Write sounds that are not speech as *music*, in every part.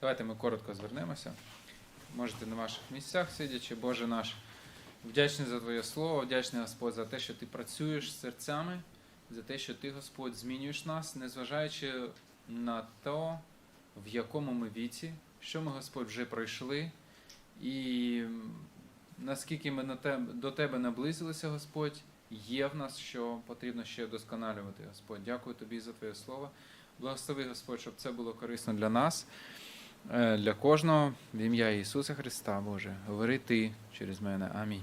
Давайте ми коротко звернемося. Можете на ваших місцях сидячи, Боже наш. Вдячний за Твоє Слово, вдячний Господь за те, що Ти працюєш серцями, за те, що Ти, Господь, змінюєш нас, незважаючи на те, в якому ми віці, що ми, Господь, вже пройшли, і наскільки ми до Тебе наблизилися, Господь, є в нас, що потрібно ще вдосконалювати, Господь. Дякую Тобі за Твоє Слово. Благослови, Господь, щоб це було корисно для нас, е, для кожного, в ім'я Ісуса Христа, Боже. Говори Ти через мене. Амінь.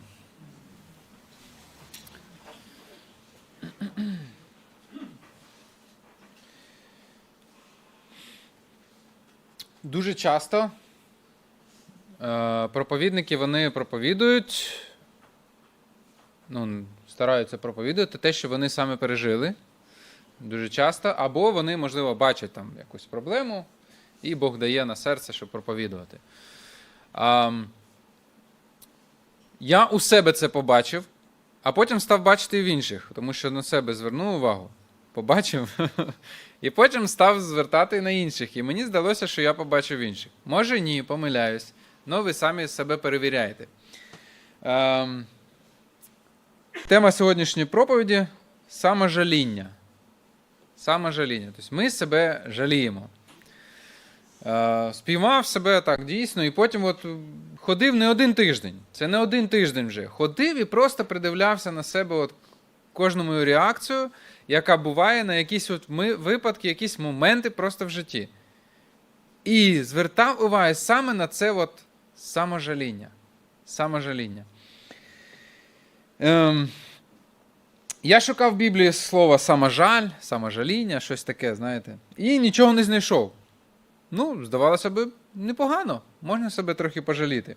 Дуже часто е, проповідники вони проповідують, ну, стараються проповідувати те, що вони саме пережили. Дуже часто, або вони, можливо, бачать там якусь проблему, і Бог дає на серце, щоб проповідувати. А, я у себе це побачив, а потім став бачити в інших, тому що на себе звернув увагу, побачив, *laughs* і потім став звертати на інших. І мені здалося, що я побачив інших. Може, ні, помиляюсь, але ви самі себе перевіряєте. Ем, тема сьогоднішньої проповіді саможаління. Саможаління. Тобто ми себе жаліємо. Е, спіймав себе так дійсно, і потім от ходив не один тиждень. Це не один тиждень вже. Ходив і просто придивлявся на себе от кожну мою реакцію, яка буває на якісь от ми, випадки, якісь моменти просто в житті. І звертав увагу саме на це от саможаління. Саможаління. Ем, я шукав в Біблії слово саможаль, саможаління, щось таке, знаєте, і нічого не знайшов. Ну, здавалося б, непогано, можна себе трохи пожаліти.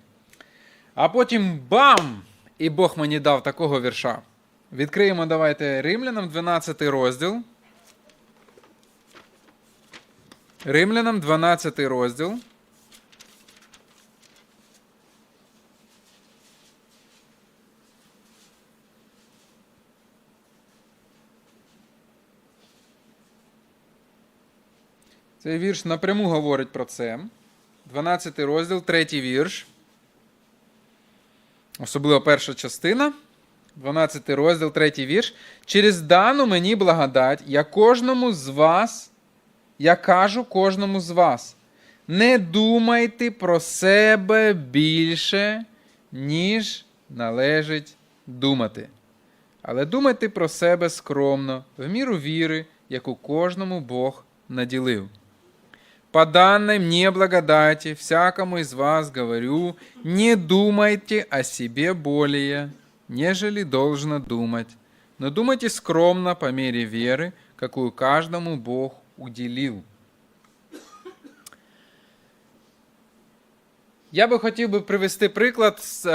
А потім бам! І Бог мені дав такого вірша. Відкриємо давайте Римлянам 12 розділ. Римлянам 12 розділ. Цей вірш напряму говорить про це. 12 розділ, третій вірш. Особливо перша частина. 12 розділ, третій вірш. Через дану мені благодать, я кожному з вас, я кажу кожному з вас. Не думайте про себе більше, ніж належить думати. Але думайте про себе скромно, в міру віри, яку кожному Бог наділив. По данной мне благодати всякому из вас говорю, не думайте о себе более, нежели должно думать, но думайте скромно по мере веры, какую каждому Бог уделил. Я би хотів би привести приклад з.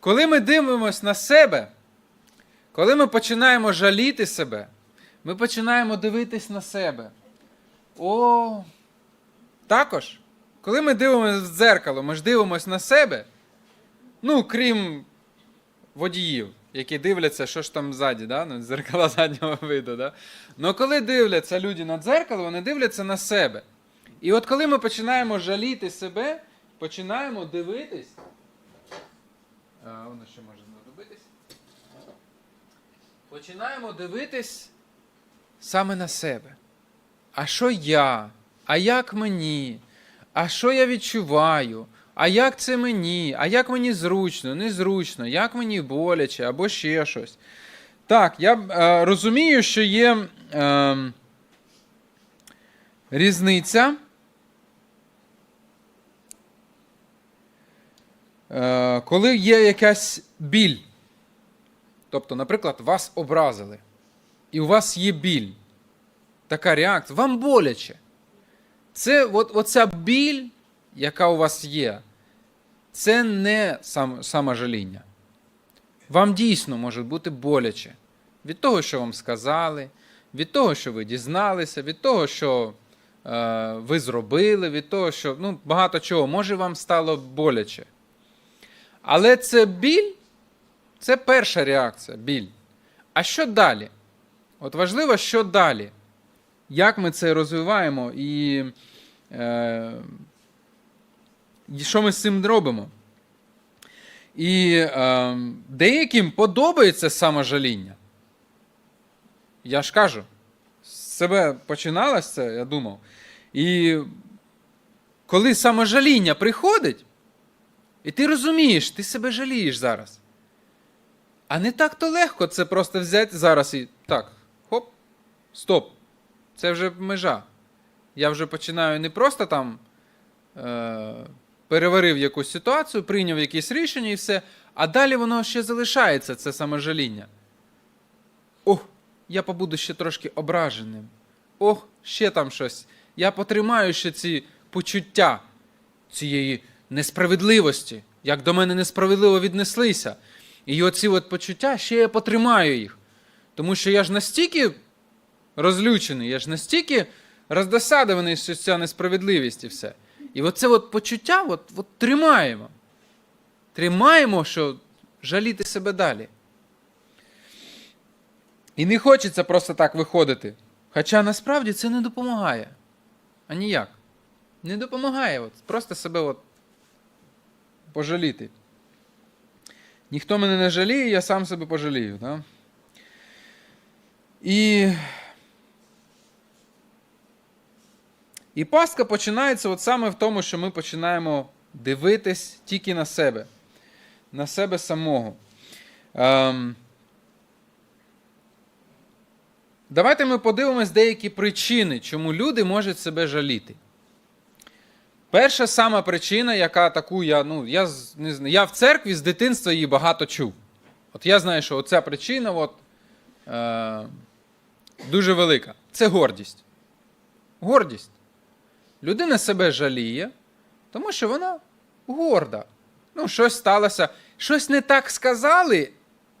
Коли ми дивимося на себе, коли ми починаємо жаліти себе, ми починаємо дивитись на себе. О, також, коли ми дивимося в дзеркало, ми ж дивимося на себе, ну, крім водіїв, які дивляться, що ж там ззаді, да? ну, дзеркала *laughs* заднього виду. Да? Ну коли дивляться люди на дзеркало, вони дивляться на себе. І от коли ми починаємо жаліти себе, починаємо дивитись. А, воно ще може знадобитись. Починаємо дивитись саме на себе. А що я? А як мені? А що я відчуваю? А як це мені? А як мені зручно, незручно, як мені боляче, або ще щось. Так, я е, розумію, що є е, різниця. Е, коли є якась біль, тобто, наприклад, вас образили, і у вас є біль, така реакція, вам боляче. Це от, оця біль, яка у вас є, це не сам, саможаління. Вам дійсно може бути боляче від того, що вам сказали, від того, що ви дізналися, від того, що е, ви зробили, від того, що ну, багато чого, може вам стало боляче. Але це біль, це перша реакція, біль. А що далі? От важливо, що далі? Як ми це розвиваємо і, е, і що ми з цим робимо? І е, деяким подобається саможаління. Я ж кажу, з себе починалось це, я думав. І коли саможаління приходить, і ти розумієш, ти себе жалієш зараз. А не так-то легко це просто взяти зараз і так, хоп, стоп. Це вже межа. Я вже починаю не просто там е, переварив якусь ситуацію, прийняв якесь рішення і все, а далі воно ще залишається, це саможаління. Ох, я побуду ще трошки ображеним. Ох, ще там щось. Я потримаю ще ці почуття цієї несправедливості, як до мене несправедливо віднеслися. І оці от почуття ще я потримаю їх. Тому що я ж настільки розлючений, я ж настільки роздосадований, що ця несправедливість і все. І оце от почуття от, от тримаємо. Тримаємо, що жаліти себе далі. І не хочеться просто так виходити. Хоча насправді це не допомагає. А ніяк. Не допомагає. От, просто себе от пожаліти. Ніхто мене не жаліє, я сам себе пожалію. Да? І. І пастка починається от саме в тому, що ми починаємо дивитись тільки на себе, на себе самого. Ем, Давайте ми подивимось деякі причини, чому люди можуть себе жаліти. Перша сама причина, яка таку я, ну, я, не знаю, я в церкві з дитинства її багато чув. От я знаю, що оця причина от, е, дуже велика. Це гордість. Гордість. Людина себе жаліє, тому що вона горда. Ну, щось сталося, щось не так сказали,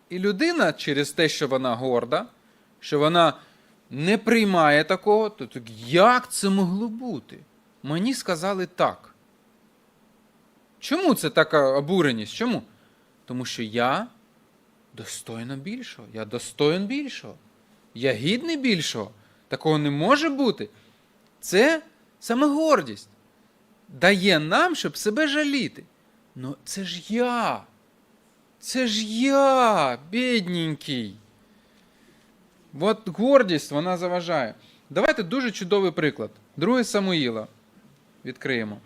і людина через те, що вона горда, що вона не приймає такого, то так як це могло бути? Мені сказали так. Чому це така обуреність? Чому? Тому що я достойно більшого, я достоин більшого, я гідний більшого. Такого не може бути. Це саме гордість. Дає нам, щоб себе жаліти. Ну це ж я. Це ж я, бідненький. От гордість вона заважає. Давайте дуже чудовий приклад. Друге Самуїла. Відкриємо.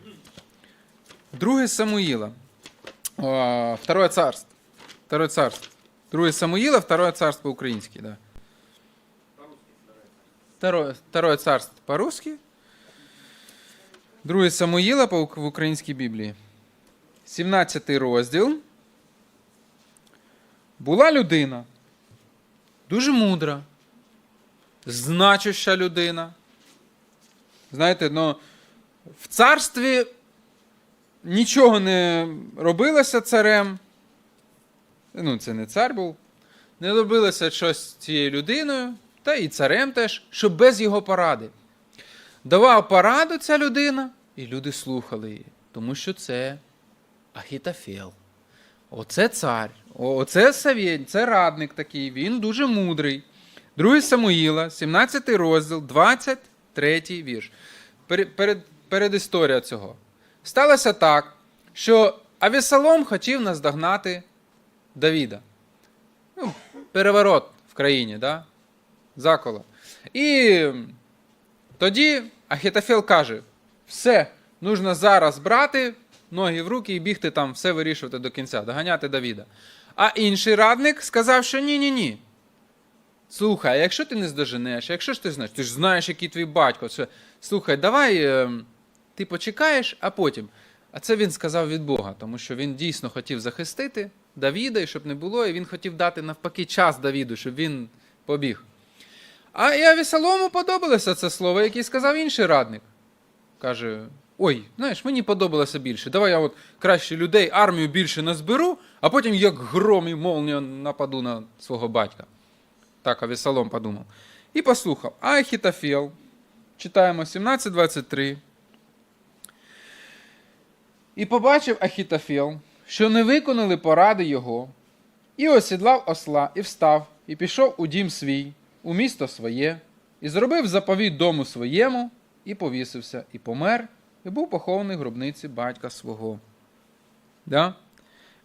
Друге Самуїла. Второе царство. Второе царство. Друге Самуїла, Второе царство по-українськи, да. Второе, Второе царство по-русски. Друге Самуїла в українській Біблії. 17 розділ. Була людина. Дуже мудра, значуща людина. Знаєте, ну, в царстві нічого не робилося царем. Ну, це не цар був. Не робилося щось цією людиною, та і царем теж, щоб без його поради. Давав пораду ця людина, і люди слухали її, тому що це Ахітофел. Оце цар, оце Савєнь, це радник такий, він дуже мудрий. 2 Самуїла, 17 розділ, 23 вірш. Перед, перед, перед цього. Сталося так, що Авісалом хотів наздогнати Давіда. Ну, переворот в країні, да? заколо. І тоді Ахітофел каже: все, нужно зараз брати ноги в руки і бігти там, все вирішувати до кінця, доганяти Давіда. А інший радник сказав, що ні-ні ні. Слухай, а якщо ти не здоженеш, якщо ж ти знаєш, ти ж знаєш, який твій батько. Слухай, давай е, ти почекаєш, а потім. А це він сказав від Бога, тому що він дійсно хотів захистити Давіда, і щоб не було, і він хотів дати навпаки час Давіду, щоб він побіг. А і Авісалому подобалося це слово, яке сказав інший радник. Каже: Ой, знаєш, мені подобалося більше. Давай я от краще людей, армію більше назберу, а потім як гром і молнія нападу на свого батька. Так Авісалом подумав. І послухав, а Ахітофел читаємо 17.23. І побачив Ахітофел, що не виконали поради його, і осідлав осла, і встав, і пішов у дім свій, у місто своє, і зробив заповіт дому своєму, і повісився, і помер, і був похований в гробниці батька свого. Да?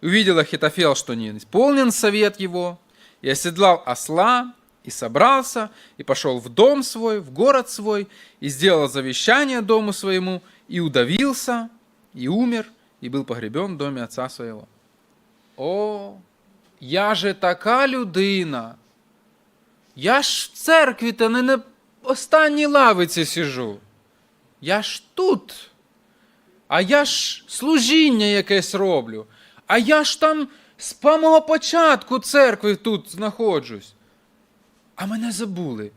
Увидел Ахитофел, что не исполнен совет его, и оседлал осла, и собрался, и пошел в дом свой, в город свой, и сделал завещание дому своему, и удавился, и умер, и был погребен в доме отца своего. О, я же така людина. Я ж в церкві та не на останній лавиці сижу. Я ж тут. А я ж служіння якесь роблю. А я ж там з самого початку церкви тут знаходжусь. А мене забули.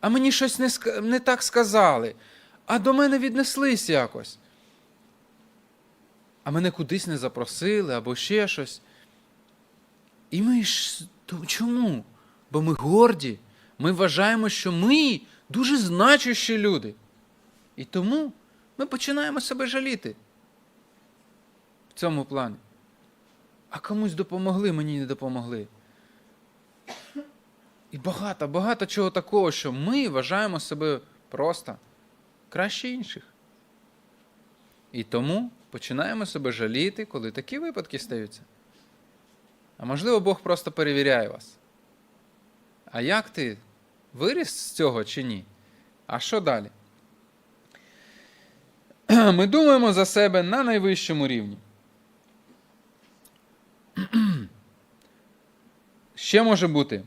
А мені щось не, не так сказали. А до мене віднеслись якось. А мене кудись не запросили або ще щось. І ми ж чому? Бо ми горді. Ми вважаємо, що ми дуже значущі люди. І тому ми починаємо себе жаліти в цьому плані. А комусь допомогли, мені не допомогли. І багато, багато чого такого, що ми вважаємо себе просто краще інших. І тому починаємо себе жаліти, коли такі випадки стаються. А можливо, Бог просто перевіряє вас. А як ти виріс з цього чи ні? А що далі? *clears throat* Ми думаємо за себе на найвищому рівні. *clears throat* Ще може бути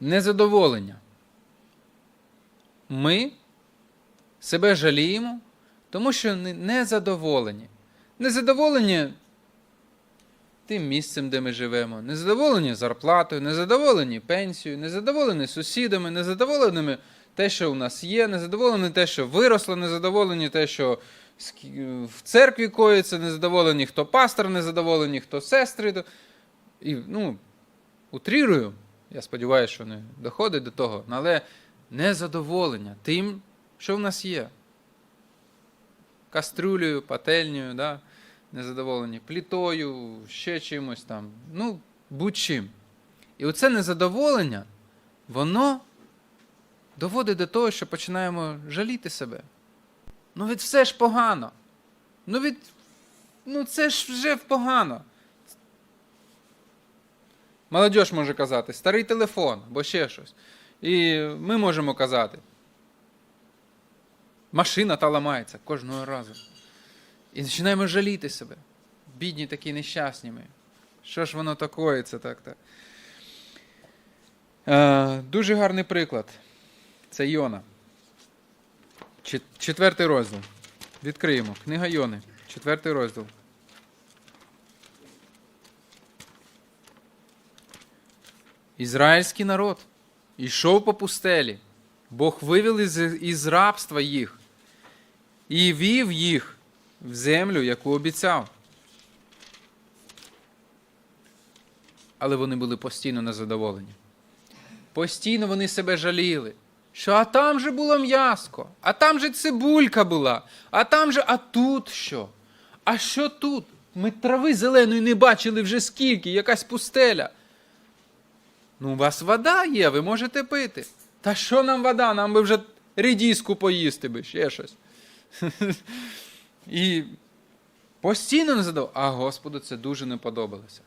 незадоволення. Ми себе жаліємо, тому що не- незадоволені. Незадоволені тим місцем, де ми живемо, незадоволені зарплатою, незадоволені пенсією, незадоволені сусідами, незадоволені те, що у нас є, незадоволені те, що виросло, незадоволені те, що в церкві коїться, незадоволені, хто пастор, незадоволені, хто сестри. І, ну, утрірую, я сподіваюся, що не доходить до того, але незадоволення тим, що в нас є. Каструлею, пательнею, да? незадоволені плітою, ще чимось там, ну, будь-чим. І оце незадоволення, воно доводить до того, що починаємо жаліти себе. Ну, від все ж погано. Ну, від. Ну, це ж вже погано. Молодь може казати, старий телефон, або ще щось. І ми можемо казати. Машина та ламається кожного разу. І починаємо жаліти себе. Бідні такі нещасні ми. Що ж воно такоїться так-то? Е, дуже гарний приклад. Це Йона. Четвертий розділ. Відкриємо. Книга Йони. Четвертий розділ. Ізраїльський народ йшов по пустелі. Бог вивів із, із рабства їх і вів їх в землю, яку обіцяв. Але вони були постійно незадоволені. Постійно вони себе жаліли. Що а там же було м'яско, а там же цибулька була, а там же, а тут що? А що тут? Ми трави зеленої не бачили вже скільки, якась пустеля. Ну, у вас вода є, ви можете пити. Та що нам вода? Нам би вже рідіску поїсти би, ще щось. *laughs* І постійно не задав, а Господу це дуже не подобалося.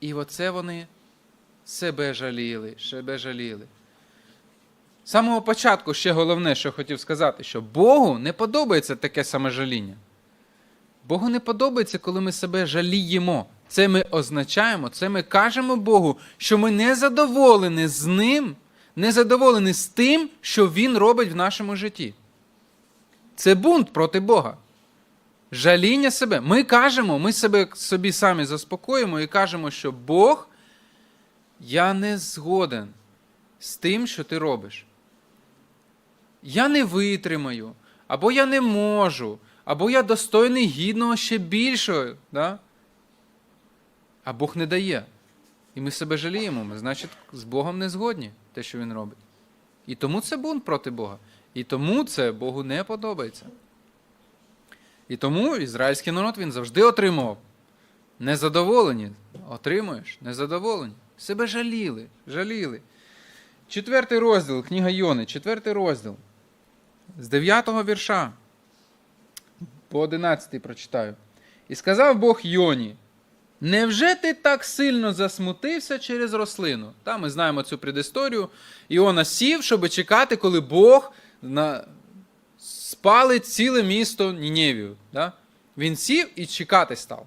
І оце вони себе жаліли, себе жаліли. З самого початку ще головне, що хотів сказати, що Богу не подобається таке саможаління. Богу не подобається, коли ми себе жаліємо. Це ми означаємо, це ми кажемо Богу, що ми не задоволені з ним, не задоволені з тим, що Він робить в нашому житті. Це бунт проти Бога. Жаління себе. Ми кажемо, ми себе собі самі заспокоїмо і кажемо, що Бог, я не згоден з тим, що ти робиш. Я не витримаю, або я не можу, або я достойний гідного ще більшого. Да? А Бог не дає. І ми себе жаліємо, ми, значить, з Богом не згодні те, що Він робить. І тому це бунт проти Бога. І тому це Богу не подобається. І тому ізраїльський народ він завжди отримував. Незадоволені. Отримуєш, незадоволені. Себе жаліли, жаліли. Четвертий розділ, книга Йони, четвертий розділ. З 9 вірша по 11 прочитаю. І сказав Бог Йоні: Невже ти так сильно засмутився через рослину? Та ми знаємо цю предісторію. Іона сів, щоб чекати, коли Бог на... спалить ціле місто Ніневію. Да? Він сів і чекати став.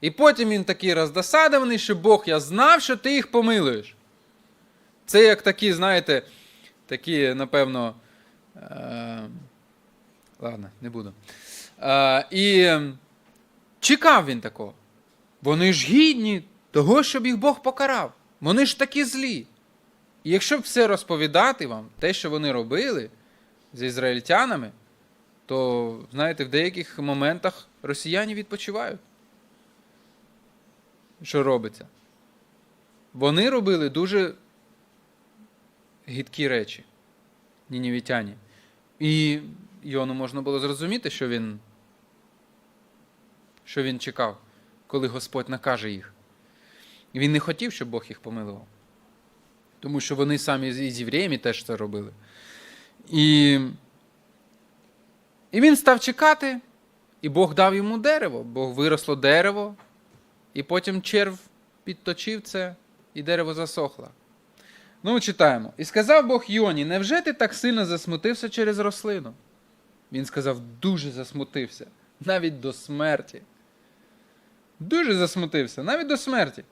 І потім він такий роздосадований, що Бог, я знав, що ти їх помилуєш. Це як такі, знаєте, такі, напевно. Е... Ладно, не буду. Е... І чекав він такого. Вони ж гідні того, щоб їх Бог покарав. Вони ж такі злі. І якщо б все розповідати вам, те, що вони робили з ізраїльтянами, то, знаєте, в деяких моментах росіяни відпочивають. Що робиться? Вони робили дуже гідкі речі, нінівітяні. І Йону можна було зрозуміти, що він, що він чекав, коли Господь накаже їх. Він не хотів, щоб Бог їх помилував. Тому що вони самі з євреями теж це робили. І, і він став чекати, і Бог дав йому дерево. Бог виросло дерево, і потім черв підточив це, і дерево засохло. Ну, читаємо. І сказав Бог Йоні: невже ти так сильно засмутився через рослину? Він сказав, дуже засмутився, навіть до смерті. Дуже засмутився, навіть до смерті.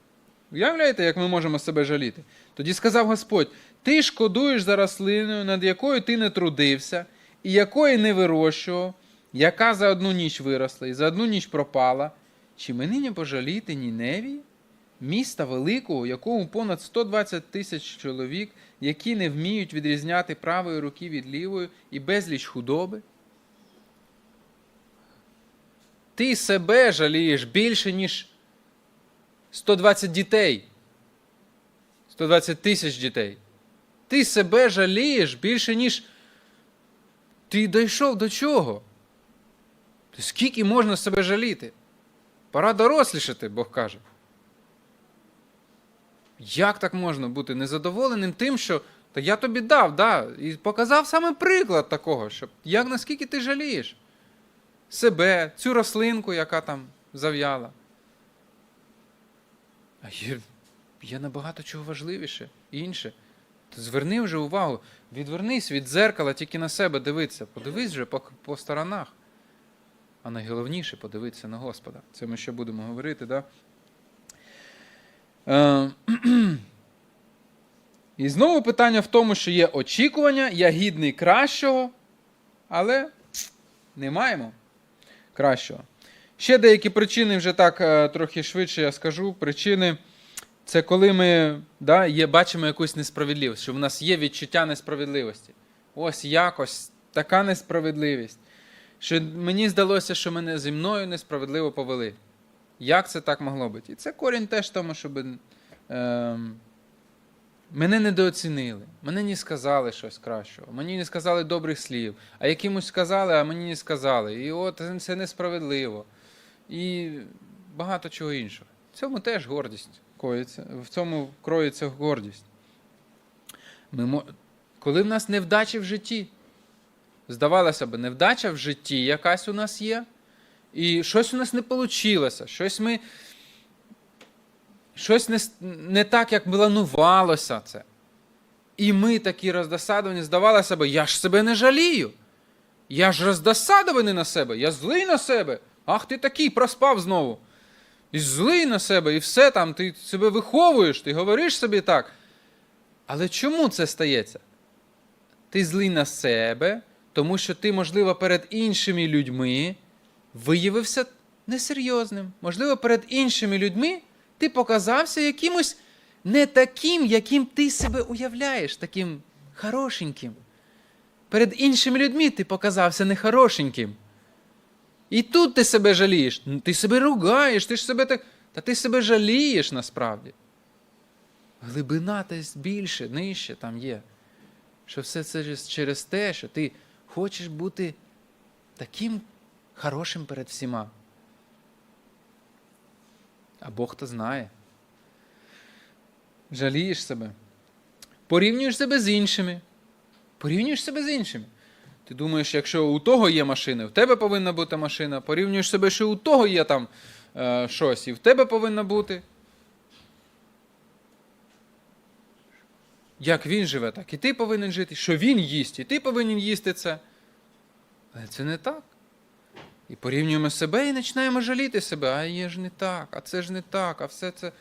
Уявляєте, як ми можемо себе жаліти? Тоді сказав Господь: ти шкодуєш за рослиною, над якою ти не трудився, і якої не вирощував, яка за одну ніч виросла і за одну ніч пропала. Чи мені не пожаліти Ніневії? Міста великого, у якому понад 120 тисяч чоловік, які не вміють відрізняти правої руки від лівої і безліч худоби? Ти себе жалієш більше, ніж 120 дітей. 120 тисяч дітей. Ти себе жалієш більше, ніж. Ти дійшов до чого? Скільки можна себе жаліти? Пора дорослішати, Бог каже. Як так можна бути незадоволеним тим, що та я тобі дав, да, і показав саме приклад такого, що як наскільки ти жалієш себе, цю рослинку, яка там зав'яла. А є, є набагато чого важливіше, інше. Зверни вже увагу, відвернись від дзеркала тільки на себе дивитися. Подивись вже по, по сторонах. А найголовніше подивитися на Господа. Це ми ще будемо говорити, да? Е, *clears throat* І знову питання в тому, що є очікування, я гідний кращого, але не маємо кращого. Ще деякі причини, вже так е, трохи швидше я скажу. Причини це коли ми да, є, бачимо якусь несправедливість, що в нас є відчуття несправедливості. Ось якось така несправедливість. Що мені здалося, що мене зі мною несправедливо повели. Як це так могло бути? І це корінь теж тому, щоб е, мене недооцінили, мене не сказали щось кращого, мені не сказали добрих слів, а якимось сказали, а мені не сказали. І от це несправедливо. І багато чого іншого. В цьому теж гордість коїться, в цьому кроється гордість. Ми, коли в нас невдачі в житті, здавалося б, невдача в житті якась у нас є, і щось у нас не вийшло, щось ми. Щось не, не так, як планувалося це. І ми такі роздосадовані, здавалося б, я ж себе не жалію. Я ж роздосадований на себе, я злий на себе. Ах, ти такий проспав знову. І злий на себе, і все там, ти себе виховуєш, ти говориш собі так. Але чому це стається? Ти злий на себе, тому що ти, можливо, перед іншими людьми виявився несерйозним. Можливо, перед іншими людьми ти показався якимось не таким, яким ти себе уявляєш, таким хорошеньким. Перед іншими людьми ти показався нехорошеньким. І тут ти себе жалієш. Ти себе ругаєш, ти ж себе так. Та ти себе жалієш насправді. Глибина десь більше, нижче там є. що все це через те, що ти хочеш бути таким хорошим перед всіма. А Бог то знає. Жалієш себе. Порівнюєш себе з іншими. Порівнюєш себе з іншими. Ти думаєш, якщо у того є машина, в тебе повинна бути машина. Порівнюєш себе, що у того є там е, щось, і в тебе повинна бути. Як він живе, так і ти повинен жити. Що він їсть, і ти повинен їсти це. Але це не так. І порівнюємо себе і починаємо жаліти себе. А є ж не так, а це ж не так, а все це.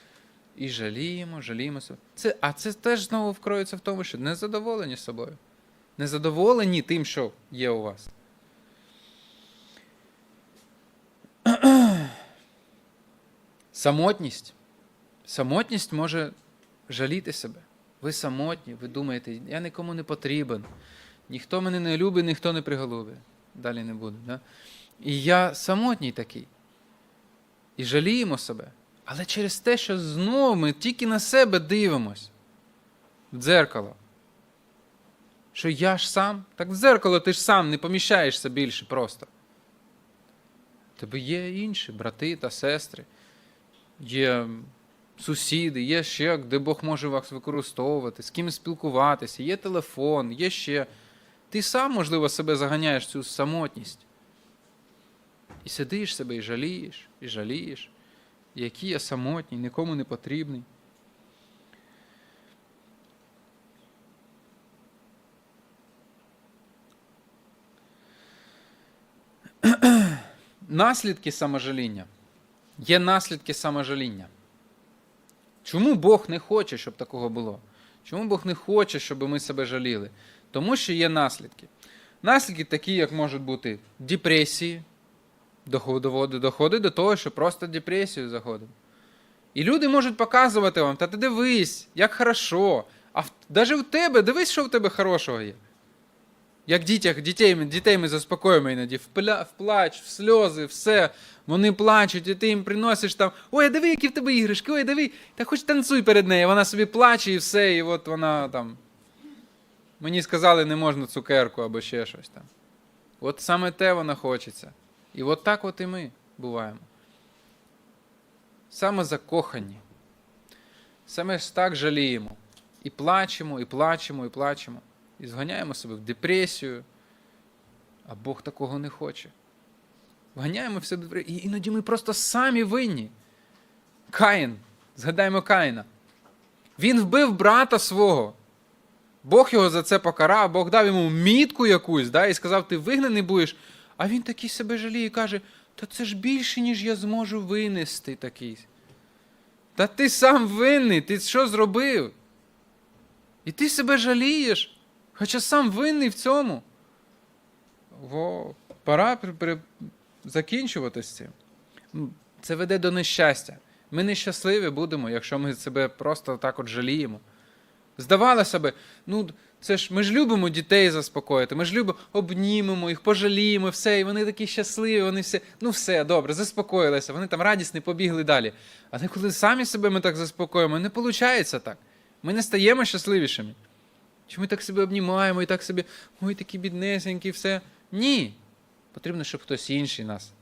І жаліємо, жаліємо себе. Це, а це теж знову вкроється в тому, що незадоволені собою. Незадоволені тим, що є у вас. *clears throat* Самотність. Самотність може жаліти себе. Ви самотні, ви думаєте, я нікому не потрібен. Ніхто мене не любить, ніхто не приголубить. Далі не буде. Да? І я самотній такий. І жаліємо себе. Але через те, що знову ми тільки на себе дивимось в дзеркало. Що я ж сам, так в дзеркало ти ж сам не поміщаєшся більше просто. Тебе є інші брати та сестри, є сусіди, є ще, де Бог може вас використовувати, з ким спілкуватися, є телефон, є ще. Ти сам, можливо, себе заганяєш в цю самотність. І сидиш себе і жалієш, і жалієш, який я самотній, нікому не потрібний. Наслідки саможаління. Є наслідки саможаління. Чому Бог не хоче, щоб такого було? Чому Бог не хоче, щоб ми себе жаліли? Тому що є наслідки. Наслідки такі, як можуть бути депресії, доходить, доходить до того, що просто депресію заходимо. І люди можуть показувати вам, та ти дивись, як хорошо. А навіть у тебе, дивись, що в тебе хорошого є. Як дітях, дітей, дітей ми заспокоюємо іноді, в, плач, в сльози, все. Вони плачуть, і ти їм приносиш там, ой, диви, які в тебе іграшки, ой, диви, та хоч танцуй перед нею. Вона собі плаче і все, і от вона там. Мені сказали, не можна цукерку або ще щось там. От саме те вона хочеться. І от так от і ми буваємо. Саме закохані. Саме ж так жаліємо. І плачемо, і плачемо, і плачемо. І зганяємо себе в депресію. А Бог такого не хоче. Вганяємо все депресію. І іноді ми просто самі винні. Каїн. Згадаємо Каїна. Він вбив брата свого. Бог його за це покарав, Бог дав йому мітку якусь, да, і сказав, ти вигнаний будеш. А він такий себе жаліє і каже: Та це ж більше, ніж я зможу винести такий. Та ти сам винний, ти що зробив? І ти себе жалієш, хоча сам винний в цьому. Во, пора при, при, закінчувати. Це веде до нещастя. Ми нещасливі будемо, якщо ми себе просто так от жаліємо. Здавалося би, ну це ж ми ж любимо дітей заспокоїти, ми ж любимо, обнімемо їх, пожаліємо, все, і вони такі щасливі, вони все, ну все, добре, заспокоїлися, вони там радісні, побігли далі. Але коли самі себе ми так заспокоїмо, не виходить так. Ми не стаємо щасливішими. Чи ми так себе обнімаємо і так собі, ой, такі біднесенькі, все. Ні. Потрібно, щоб хтось інший нас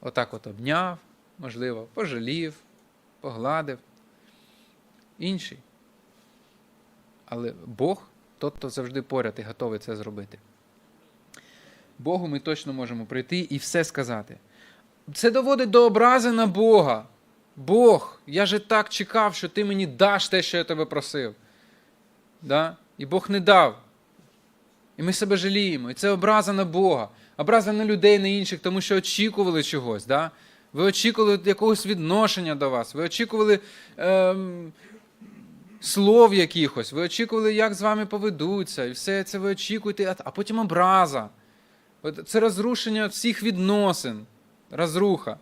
отак от обняв, можливо, пожалів, погладив. Інший. Але Бог тот, хто завжди поряд і готовий це зробити. Богу ми точно можемо прийти і все сказати. Це доводить до образи на Бога. Бог, я же так чекав, що ти мені даш те, що я тебе просив. Да? І Бог не дав. І ми себе жаліємо. І це образа на Бога, образа на людей, на інших, тому що очікували чогось. Да? Ви очікували якогось відношення до вас, ви очікували ем, слов якихось, ви очікували, як з вами поведуться, і все це ви очікуєте, а- потім образа. От Це розрушення всіх відносин, розруха.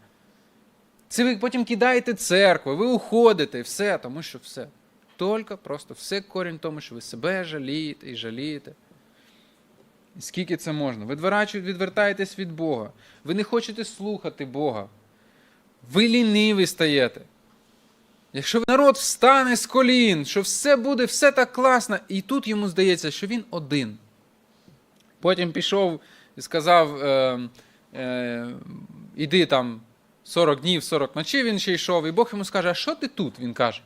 Це ви потім кидаєте церкву, ви уходите, все, тому що все. Тільки просто все корінь тому, що ви себе жалієте і жалієте. І скільки це можна? Ви відвертаєтесь від Бога. Ви не хочете слухати Бога. Ви ліниві стаєте. Якщо народ встане з колін, що все буде, все так класно, і тут йому здається, що він один. Потім пішов і сказав: е, е, іди там 40 днів, 40 ночів він ще йшов, і Бог йому скаже, а що ти тут? Він каже.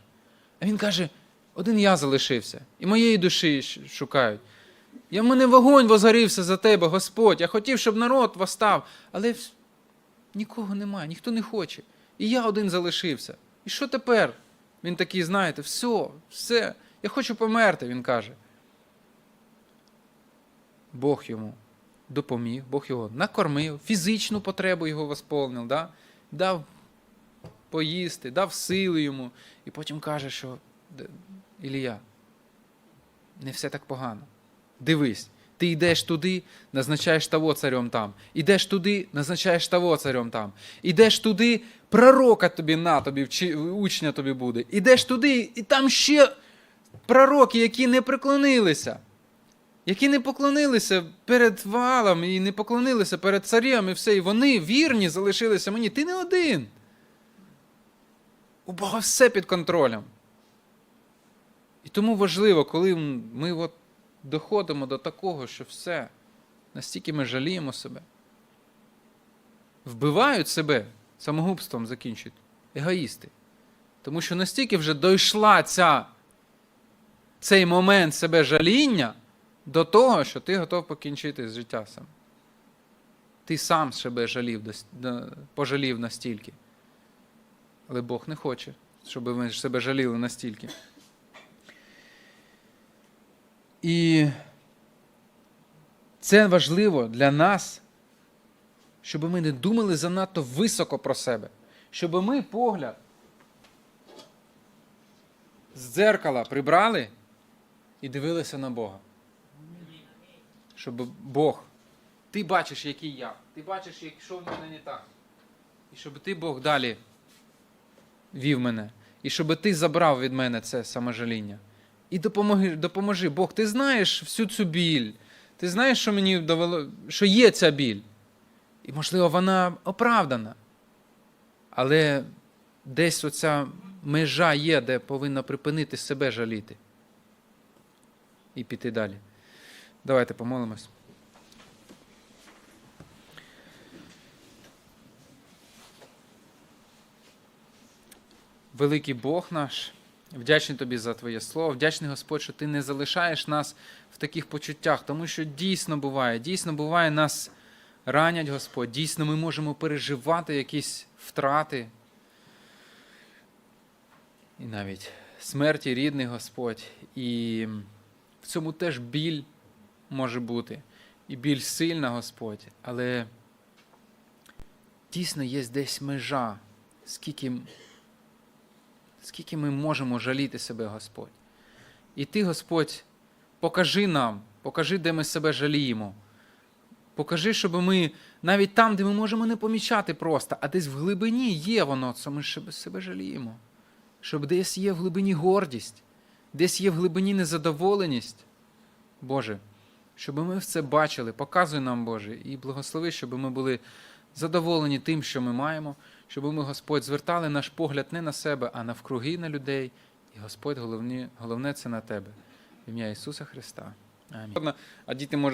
А він каже: один я залишився, і моєї душі шукають. Я в мене вогонь возгорівся за тебе, Господь. Я хотів, щоб народ восстав, але нікого немає, ніхто не хоче. І я один залишився. І що тепер? Він такий, знаєте, все, все, я хочу померти, він каже. Бог йому допоміг, Бог його накормив, фізичну потребу його восполнив, да? дав поїсти, дав сили йому. І потім каже, що «Д- Ілія, не все так погано. Дивись, ти йдеш туди, назначаєш того царем там. Ідеш туди, назначаєш того царем там. Ідеш туди, пророка тобі на тобі, вчи- учня тобі буде. Ідеш туди, і там ще пророки, які не приклонилися. Які не поклонилися перед валом і не поклонилися перед царем, і все, і вони вірні залишилися мені. Ти не один. У Бога все під контролем. І тому важливо, коли ми от доходимо до такого, що все, настільки ми жаліємо себе, вбивають себе, самогубством закінчують, егоїсти. Тому що настільки вже дійшла ця, цей момент себе жаління до того, що ти готов покінчити з життя сам. Ти сам себе жалів, пожалів настільки. Але Бог не хоче, щоб ми себе жаліли настільки. І це важливо для нас, щоб ми не думали занадто високо про себе, щоб ми погляд з дзеркала прибрали і дивилися на Бога. Щоб Бог, ти бачиш, який я, ти бачиш, що в мене не так. І щоб ти, Бог, далі вів мене. І щоб ти забрав від мене це саможаління. І допомоги, допоможи, Бог, ти знаєш всю цю біль. Ти знаєш, що мені довело, що є ця біль. І, можливо, вона оправдана. Але десь оця межа є, де повинна припинити себе жаліти. І піти далі. Давайте помолимось. Великий Бог наш, вдячний тобі за Твоє слово, вдячний Господь, що ти не залишаєш нас в таких почуттях, тому що дійсно буває, дійсно буває, нас ранять Господь, дійсно ми можемо переживати якісь втрати. І навіть смерті рідних Господь. І в цьому теж біль може бути. І біль сильна, Господь, але дійсно є десь межа, скільки скільки ми можемо жаліти себе, Господь. І ти, Господь, покажи нам, покажи, де ми себе жаліємо. Покажи, щоб ми навіть там, де ми можемо не помічати просто, а десь в глибині є воно, що ми себе- жаліємо. Щоб десь є в глибині гордість, десь є в глибині незадоволеність. Боже, щоб ми це бачили, показуй нам, Боже, і благослови, щоб ми були задоволені тим, що ми маємо, щоб ми, Господь, звертали наш погляд не на себе, а навкруги на людей. І Господь, головне, головне це на тебе. В ім'я Ісуса Христа. Амінь. А діти можуть